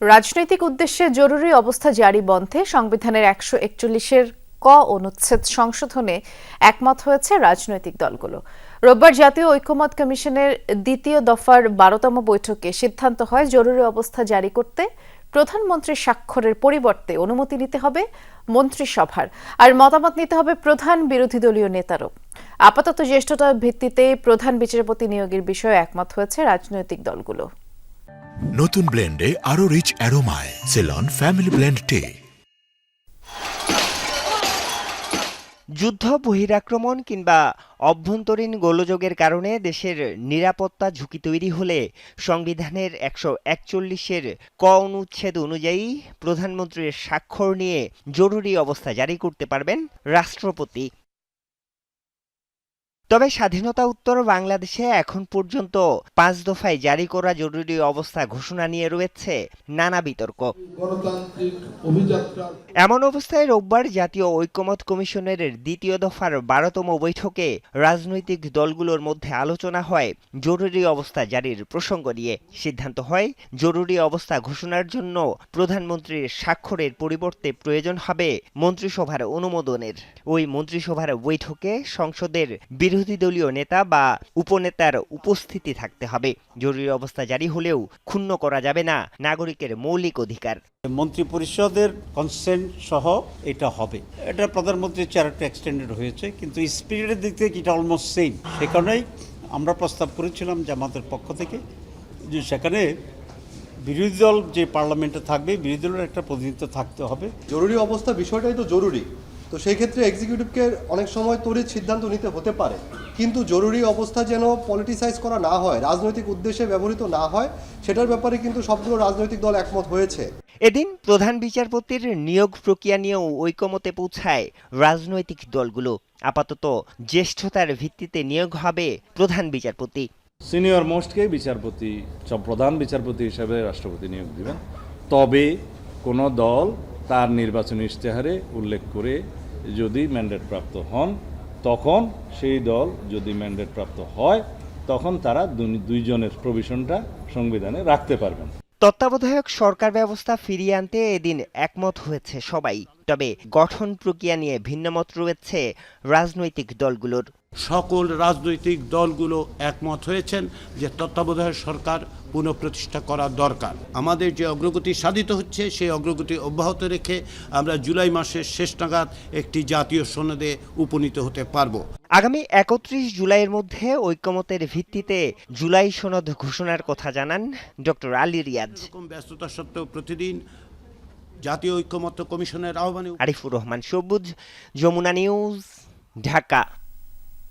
রাজনৈতিক উদ্দেশ্যে জরুরি অবস্থা জারি বন্ধে সংবিধানের একশো একচল্লিশের ক অনুচ্ছেদ সংশোধনে একমত হয়েছে রাজনৈতিক দলগুলো। রোববার জাতীয় ঐক্যমত কমিশনের দ্বিতীয় দফার বারোতম বৈঠকে সিদ্ধান্ত হয় জরুরি অবস্থা জারি করতে প্রধানমন্ত্রীর স্বাক্ষরের পরিবর্তে অনুমতি নিতে হবে মন্ত্রিসভার। আর মতামত নিতে হবে প্রধান বিরোধী দলীয় নেতারও। আপাতত জ্যেষ্ঠতার ভিত্তিতে প্রধান বিচারপতি নিয়োগের বিষয়ে একমত হয়েছে রাজনৈতিক দলগুলো। নতুন ব্লেন্ডে আরও রিচ অ্যারোমায় সেলন ফ্যামিলি ব্লেন্ড টে যুদ্ধ, বহিরাক্রমণ কিংবা অভ্যন্তরীণ গোলযোগের কারণে দেশের নিরাপত্তা ঝুঁকি তৈরি হলে সংবিধানের একশো একচল্লিশের ক অনুচ্ছেদ অনুযায়ী প্রধানমন্ত্রীর স্বাক্ষর নিয়ে জরুরি অবস্থা জারি করতে পারবেন রাষ্ট্রপতি। তবে স্বাধীনতা উত্তর বাংলাদেশে এখন পর্যন্ত পাঁচ দফায় জারি করা জরুরি অবস্থা ঘোষণা নিয়ে রয়েছে নানা বিতর্ক। এমন অবস্থায় রোববার জাতীয় ঐক্যমত কমিশনের দ্বিতীয় দফার বারোতম বৈঠকে রাজনৈতিক দলগুলোর মধ্যে আলোচনা হয় জরুরি অবস্থা জারির প্রসঙ্গ নিয়ে। সিদ্ধান্ত হয় জরুরি অবস্থা ঘোষণার জন্য প্রধানমন্ত্রীর স্বাক্ষরের পরিবর্তে প্রয়োজন হবে মন্ত্রিসভার অনুমোদনের। ওই মন্ত্রিসভার বৈঠকে সংসদের বিরোধী দলীয় নেতা বা উপনেতার উপস্থিতি থাকতে হবে। জরুরি অবস্থা জারি হলেও ক্ষুণ্ণ করা যাবে না নাগরিকের মৌলিক অধিকার। মন্ত্রী পরিষদের কনসেন্ট সহ এটা হবে। এটা প্রধানমন্ত্রীর চেয়ার একটু এক্সটেন্ডেড হয়েছে কিন্তু স্পিরিটের দিক থেকে এটা অলমোস্ট সেম সে কারণেই আমরা প্রস্তাব করেছিলাম যে আমাদের পক্ষ থেকে যে সেখানে বিরোধী দল যে পার্লামেন্টে থাকবে বিরোধী দলের একটা প্রতিনিধিত্ব থাকতে হবে। জরুরি অবস্থা বিষয়টাই তো জরুরি। তো সেই ক্ষেত্রে এক্সিকিউটিভকে অনেক সময় তড়িৎ সিদ্ধান্ত নিতে হতে পারে। কিন্তু জরুরি অবস্থা যেন পলিটিসাইজ করা না হয় রাজনৈতিক উদ্দেশ্যে ব্যবহৃত না হয় সেটার ব্যাপারে কিন্তু সবগুলো রাজনৈতিক দল একমত হয়েছে। এদিন প্রধান বিচারপতির নিয়োগ প্রক্রিয়া নিয়েও ঐকমতে পৌঁছায় রাজনৈতিক দলগুলো। আপাতত জ্যেষ্ঠতার ভিত্তিতে নিয়োগ হবে প্রধান বিচারপতি। সিনিয়র মোস্টকে বিচারপতি সব প্রধান বিচারপতি হিসাবে রাষ্ট্রপতি নিয়োগ দিবেন। তবে কোনো দল তার নির্বাচনী ইশতেহারে উল্লেখ করে যদি ম্যান্ডেট প্রাপ্ত হন, তখন সেই দল যদি ম্যান্ডেট প্রাপ্ত হয়, তখন তারা দুই- দুইজনের প্রভিশনটা সংবিধানে রাখতে পারবেন। তত্ত্বাবধায়ক সরকার ব্যবস্থা ফিরিয়ে আনতে এদিন একমত হয়েছে সবাই। তবে গঠন প্রক্রিয়া নিয়ে ভিন্নমত রয়েছে রাজনৈতিক দলগুলোর। সকল রাজনৈতিক দলগুলো একমত হয়েছেন যে তত্ত্বাবধায়ক সরকার পুনঃপ্রতিষ্ঠা করা দরকার। আমাদের যে অগ্রগতি সাধিত হচ্ছে সেই অগ্রগতি অব্যাহত রেখে আমরা জুলাই মাসের শেষ নাগাদ একটি জাতীয় সনদে উপনীত হতে পারব। আগামী একত্রিশ জুলাইয়ের মধ্যে ঐকমতের ভিত্তিতে জুলাই সনদ ঘোষণার কথা জানান ডক্টর আলী রিয়াজ। ব্যস্ততা সত্ত্বেও প্রতিদিন জাতীয় ঐক্যমত্য কমিশনের আহ্বানে আরিফুর রহমান সবুজ যমুনা নিউজ ঢাকা।